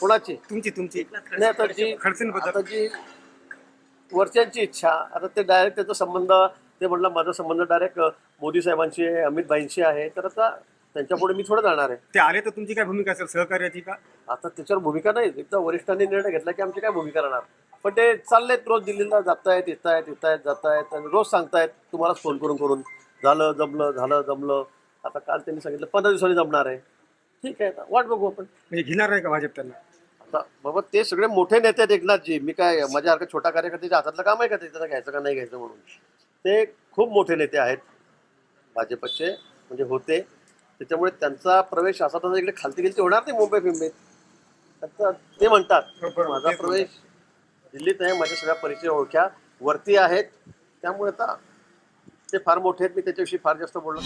कोणाची? तुमची तुमची. नाही आता जी. आता जी वरच्यांची इच्छा आता ते डायरेक्ट त्याचा संबंध ते म्हटलं माझा संबंध डायरेक्ट मोदी साहेबांशी आहे अमित भाईंशी आहे. तर आता त्यांच्यापुढे मी थोडं जाणार आहे. ते आले तर तुमची काय भूमिका असेल? सहकार्याची का? आता त्याच्यावर भूमिका नाही. एकदा वरिष्ठांनी निर्णय घेतला की आमची काय भूमिका राहणार? पण ते चाललेत रोज दिल्लीला जातायत येत आहेत येत आहेत जात आहेत आणि रोज सांगतायत तुम्हालाच फोन करून करून. झालं जमलं झालं जमलं. आता काल त्यांनी सांगितलं पंधरा दिवसांनी जमणार आहे. ठीक आहे आता वाट बघू आपण. म्हणजे घेणार नाही का भाजप त्यांना? आता बाबा ते सगळे मोठे नेते आहेत एकनाथजी मी काय माझ्यासारखं छोटा कार्यकर्त्याच्या हातातलं काम आहे का ते? त्यांना घ्यायचं का नाही घ्यायचं म्हणून? ते खूप मोठे नेते आहेत भाजपचे म्हणजे होते. त्याच्यामुळे त्यांचा प्रवेश असा तसा इकडे खालती गेलती होणार नाही मुंबई फिंबईत आता ते म्हणतात बरोबर, माझा प्रवेश दिल्लीत आहे माझ्या सगळ्या परिचय ओळख्या वरती आहेत. त्यामुळे आता ते फार मोठे आहेत मी त्याच्याविषयी फार जास्त बोललो